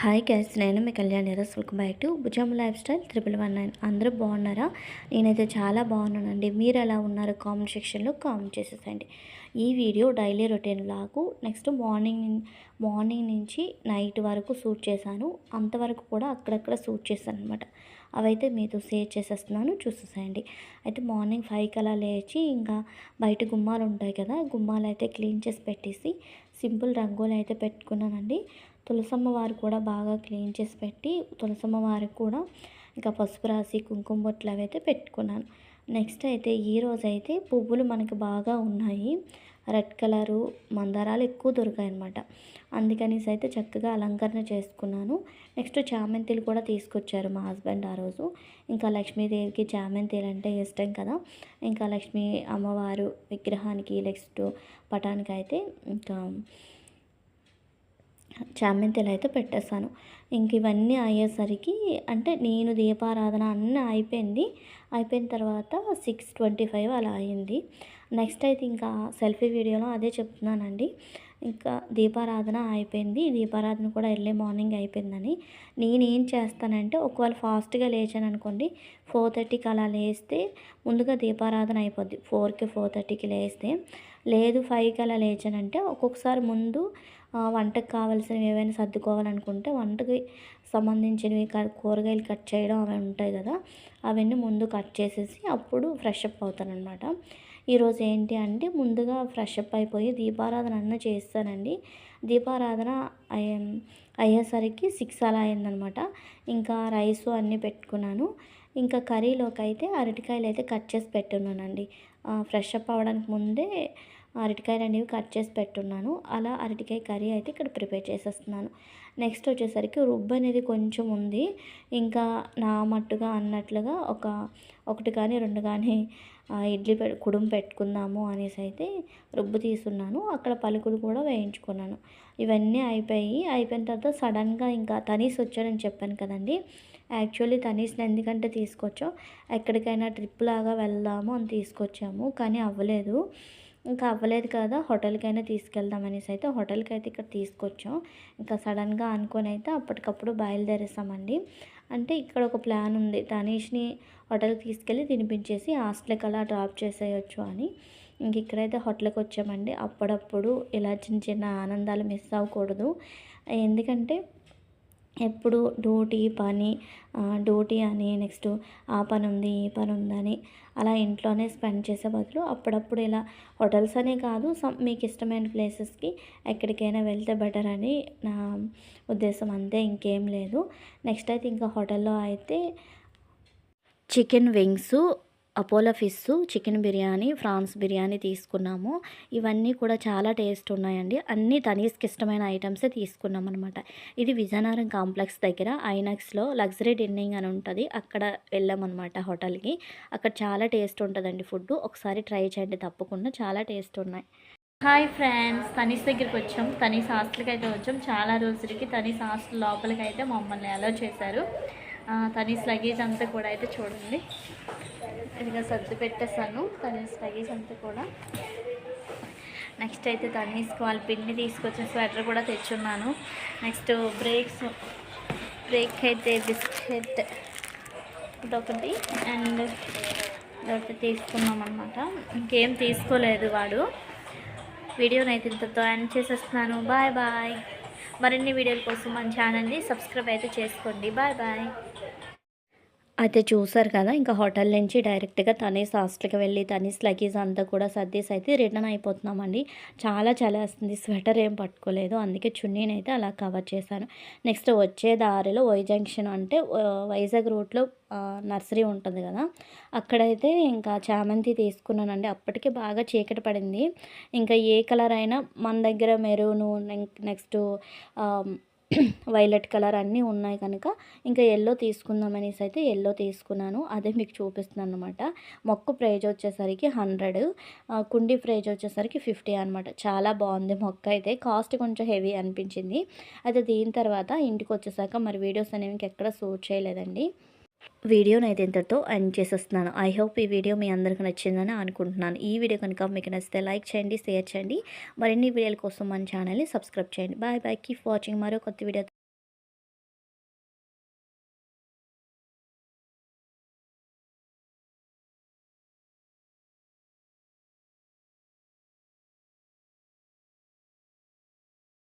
Hi guys నేను మీ కళ్యాణి రస్ వెల్కమ్ బ్యాక్ టు భుజం life style triple one nine. అందరూ బాగున్నారా? నేనైతే చాలా బాగున్నానండి. మీరు ఎలా ఉన్నారు? కామెంట్ సెక్షన్లో కామెంట్ చేసేసండి ఈ వీడియో డైలీ రొటీన్ లాగు. నెక్స్ట్ మార్నింగ్ మార్నింగ్ నుంచి నైట్ వరకు షూట్ చేశాను. అంతవరకు కూడా అక్కడక్కడ షూట్ చేశాను అనమాట అవైతే మీతో షేర్ చేసేస్తున్నాను. చూసేసేయండి. అయితే మార్నింగ్ ఫైవ్కి అలా లేచి ఇంకా బయట గుమ్మాలు ఉంటాయి కదా గుమ్మాలు అయితే క్లీన్ చేసి పెట్టేసి సింపుల్ రంగోలు అయితే పెట్టుకున్నానండి. తులసమ్మ వారు కూడా బాగా క్లీన్ చేసి పెట్టి తులసమ్మ వారికి కూడా ఇంకా పసుపు రాసి కుంకుమ బొట్లు అవి అయితే పెట్టుకున్నాను. నెక్స్ట్ అయితే ఈరోజు అయితే పువ్వులు మనకి బాగా ఉన్నాయి. రెడ్ కలరు మందారాలు ఎక్కువ దొరికాయి అనమాట అందుకనేసి అయితే చక్కగా అలంకరణ చేసుకున్నాను. నెక్స్ట్ చామంతిలు కూడా తీసుకొచ్చారు మా హస్బెండ్ ఆ రోజు. ఇంకా లక్ష్మీదేవికి చామంతిలు అంటే ఇష్టం కదా. ఇంకా లక్ష్మీ అమ్మవారు విగ్రహానికి నెక్స్ట్ పటానికి అయితే ఇంకా చామంతిలు అయితే పెట్టేశాను. ఇంక ఇవన్నీ అయ్యేసరికి అంటే నేను దీపారాధన అన్నీ అయిపోయింది. అయిపోయిన తర్వాత సిక్స్ ట్వంటీ ఫైవ్ అలా అయింది. నెక్స్ట్ అయితే ఇంకా సెల్ఫీ వీడియోలో అదే చెప్తున్నానండి. ఇంకా దీపారాధన అయిపోయింది. దీపారాధన కూడా ఎర్లీ మార్నింగ్ అయిపోయిందని. నేను ఏం చేస్తానంటే ఒకవేళ ఫాస్ట్గా లేచాను అనుకోండి ఫోర్ థర్టీకి అలా లేస్తే ముందుగా దీపారాధన అయిపోద్ది. ఫోర్కి ఫోర్ థర్టీకి లేస్తే. లేదు ఫైవ్కి అలా లేచానంటే ఒక్కొక్కసారి ముందు వంటకు కావాల్సినవి ఏవైనా సర్దుకోవాలనుకుంటే వంటకి సంబంధించినవి కూరగాయలు కట్ చేయడం అవి ఉంటాయి కదా అవన్నీ ముందు కట్ చేసేసి అప్పుడు ఫ్రెష్ అప్ అవుతాను అనమాట ఈరోజు ఏంటి అంటే ముందుగా ఫ్రెష్ అప్ అయిపోయి దీపారాధన అన్న చేస్తానండి. దీపారాధన అయ్యేసరికి సిక్స్ అలా అయిందనమాట ఇంకా రైస్ అన్నీ పెట్టుకున్నాను. ఇంకా కర్రీలోకి అయితే అరటికాయలు అయితే కట్ చేసి పెట్టున్నానండి. ఫ్రెష్ అప్ అవ్వడానికి ముందే అరటికాయలు అనేవి కట్ చేసి పెట్టున్నాను. అలా అరటికాయ కర్రీ అయితే ఇక్కడ ప్రిపేర్ చేసేస్తున్నాను. నెక్స్ట్ వచ్చేసరికి రుబ్బు అనేది కొంచెం ఉంది. ఇంకా నా మట్టుగా అన్నట్లుగా ఒక ఒకటి కానీ రెండు కానీ ఇడ్లీ పె కుడుం పెట్టుకుందాము అనేసి అయితే రుబ్బు తీసున్నాను అక్కడ పలుకులు కూడా వేయించుకున్నాను. ఇవన్నీ అయిపోయి అయిపోయిన తర్వాత సడన్గా ఇంకా తనీస్ వచ్చాడని చెప్పాను కదండి. యాక్చువల్లీ తనీస్ని ఎందుకంటే తీసుకొచ్చో? ఎక్కడికైనా ట్రిప్ లాగా వెళ్దాము అని తీసుకొచ్చాము కానీ అవ్వలేదు. ఇంకా అవ్వలేదు కదా హోటల్కైనా తీసుకెళ్దాం అనేసి అయితే హోటల్కి అయితే ఇక్కడ తీసుకొచ్చాం. ఇంకా సడన్గా అనుకొని అయితే అప్పటికప్పుడు బయలుదేరేసామండి. అంటే ఇక్కడ ఒక ప్లాన్ ఉంది తనీష్ని హోటల్కి తీసుకెళ్ళి తినిపించేసి హాస్టల్కి అలా డ్రాప్ చేసేయచ్చు అని. ఇంక ఇక్కడైతే హోటల్కి వచ్చామండి. అప్పుడప్పుడు ఇలా చిన్న చిన్న ఆనందాలు మిస్ అవ్వకూడదు. ఎందుకంటే ఎప్పుడు డ్యూటీ పని డ్యూటీ అని నెక్స్ట్ ఆ పని ఉంది ఈ పని ఉందని అలా ఇంట్లోనే స్పెండ్ చేసే బదులు అప్పుడప్పుడు ఇలా హోటల్స్ అనే కాదు సమ్ మీకు ఇష్టమైన ప్లేసెస్కి ఎక్కడికైనా వెళ్తే బెటర్ అని నా ఉద్దేశం. అంతే ఇంకేం లేదు. నెక్స్ట్ అయితే ఇంకా హోటల్లో అయితే chicken wings Apollo fish chicken biryani prawns biryani తీసుకున్నాము. ఇవన్నీ కూడా చాలా టేస్ట్ ఉన్నాయండి. అన్నీ తనీస్కి ఇష్టమైన ఐటమ్సే తీసుకున్నాం అనమాట ఇది విజయనగరం కాంప్లెక్స్ దగ్గర ఐనాక్స్లో లగ్జరీ డిన్నింగ్ అని ఉంటుంది. అక్కడ వెళ్ళామన్నమాట హోటల్కి. అక్కడ చాలా టేస్ట్ ఉంటుందండి ఫుడ్ ఒకసారి ట్రై చేయండి తప్పకుండా. చాలా టేస్ట్ ఉన్నాయి. హాయ్ ఫ్రెండ్స్ తనీస్ దగ్గరికి వచ్చాం. తనీస్ హాస్టల్కి అయితే వచ్చాం. చాలా రోజులకి తనీస్ హాస్టల్ లోపలికి అయితే మమ్మల్ని అలో చేశారు. తనీస్ లగేజ్ అంతా కూడా అయితే చూడండి. ఇదిగా సర్ది పెట్టేసాను తనీస్ లగేజ్ అంతా కూడా. నెక్స్ట్ అయితే తనీస్కి వాళ్ళ పిన్ని తీసుకొచ్చిన స్వెటర్ కూడా తెచ్చున్నాను. నెక్స్ట్ బ్రేక్స్ బ్రేక్ అయితే బిస్కెట్ ఇదొకటి అండ్ ఇదొకటి తీసుకున్నాం అనమాట ఇంకేం తీసుకోలేదు వాడు. వీడియోని అయితే ఇంతతో ఎండ్ చేసేస్తున్నాను. బాయ్ బాయ్ మరిన్ని వీడియోల కోసం మన ఛానల్ని సబ్స్క్రైబ్ అయితే చేసుకోండి. బాయ్ బాయ్ అయితే చూసారు కదా ఇంకా హోటల్ నుంచి డైరెక్ట్గా తనీస్ హాస్టల్కి వెళ్ళి తనీస్ లగేజ్ అంతా కూడా సర్దేసి అయితే రిటర్న్ అయిపోతున్నామండి. చాలా చలేస్తుంది స్వెటర్ ఏం పట్టుకోలేదు. అందుకే చున్నీని అయితే అలా కవర్ చేశాను. నెక్స్ట్ వచ్చే దారిలో వై జంక్షన్ అంటే వైజాగ్ రూట్లో నర్సరీ ఉంటుంది కదా అక్కడైతే ఇంకా చామంతి తీసుకున్నానండి. అప్పటికే బాగా చీకటి పడింది. ఇంకా ఏ కలర్ అయినా మన దగ్గర మెరూను నెక్స్ట్ వైలెట్ కలర్ అన్నీ ఉన్నాయి కనుక ఇంకా ఎల్లో తీసుకుందాం అనేసి అయితే ఎల్లో తీసుకున్నాను. అదే మీకు చూపిస్తున్నాను అనమాట మొక్క ప్రైజ్ వచ్చేసరికి హండ్రెడ్ కుండీ ప్రైజ్ వచ్చేసరికి ఫిఫ్టీ అనమాట చాలా బాగుంది మొక్క అయితే. కాస్ట్ కొంచెం హెవీ అనిపించింది. అయితే దీని తర్వాత ఇంటికి వచ్చేసాక మరి వీడియోస్ అనేవి ఇంకెక్కడ షూట్ చేయలేదండి. వీడియోని అయితే ఇంతటితో ఎండ్ చేసేస్తున్నాను. ఐ హోప్ ఈ వీడియో మీ అందరికీ నచ్చిందని అనుకుంటున్నాను. ఈ వీడియో కనుక మీకు నచ్చితే లైక్ చేయండి షేర్ చేయండి. మరిన్ని వీడియోల కోసం మన ఛానల్ని సబ్స్క్రైబ్ చేయండి. బాయ్ బాయ్ కీప్ వాచింగ్ మరో కొత్త వీడియో